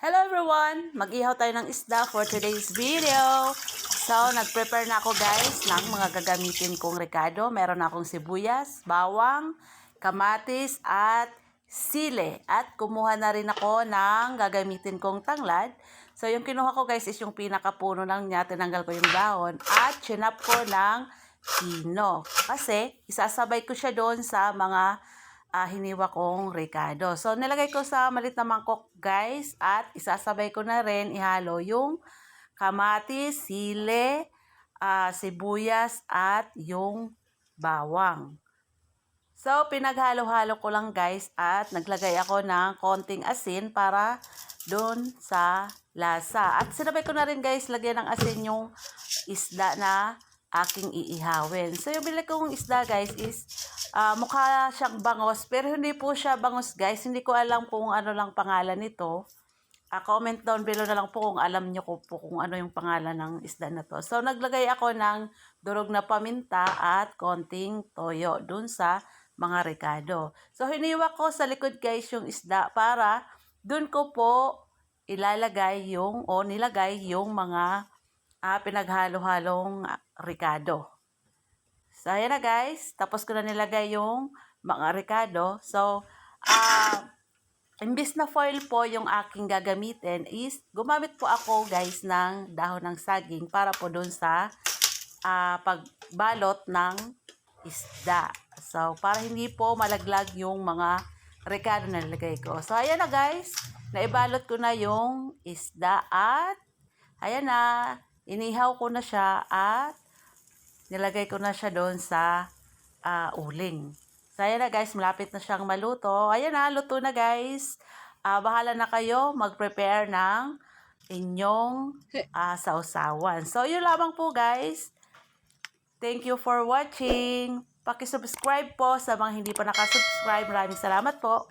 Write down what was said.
Hello everyone! Mag-ihaw tayo ng isda for today's video. So, nag-prepare na ako guys ng mga gagamitin kong rekado. Meron na akong sibuyas, bawang, kamatis, at sile. At kumuha na rin ako ng gagamitin kong tanglad. So, yung kinuha ko guys is yung pinakapuno lang niya. Tinanggal ko yung dahon. At chinap ko ng pino. Kasi, isasabay ko siya doon sa mga ah, hiniwa kong rekado. So, nilagay ko sa malit na mangkok, guys. At isasabay ko na rin ihalo yung kamatis, sile, ah, sibuyas, at yung bawang. So, pinaghalo-halo ko lang, guys. At naglagay ako ng konting asin para doon sa lasa. At sinabay ko na rin, guys, lagyan ng asin yung isda na aking iihawin. So, yung bili kong isda, guys, is ah, mukha siyang bangos. Pero hindi po siya bangos, guys. Hindi ko alam kung ano lang pangalan nito. Ah, comment down below na lang po kung alam niyo ko po kung ano yung pangalan ng isda na to. So, naglagay ako ng durog na paminta at konting toyo dun sa mga rekado. So, hiniwa ko sa likod guys yung isda para dun ko po ilalagay yung o nilagay yung mga ah, pinaghalo-halong rekado. So, ayan na guys. Tapos ko na nilagay yung mga rekado. So, ah, imbis na foil po yung aking gagamitin is gumamit po ako guys ng dahon ng saging para po doon sa ah, pagbalot ng isda. So, para hindi po malaglag yung mga rekado na nilagay ko. So, ayan na guys. Naibalot ko na yung isda at ayan na. Inihaw ko na siya at nilagay ko na siya doon sa ah, uling. So, ayan na guys, malapit na siyang maluto. Ayan na, luto na guys. Ah, bahala na kayo mag-prepare ng inyong ah, sausawan. So, yun lamang po guys. Thank you for watching. Pakisubscribe po sa mga hindi pa nakasubscribe. Maraming salamat po.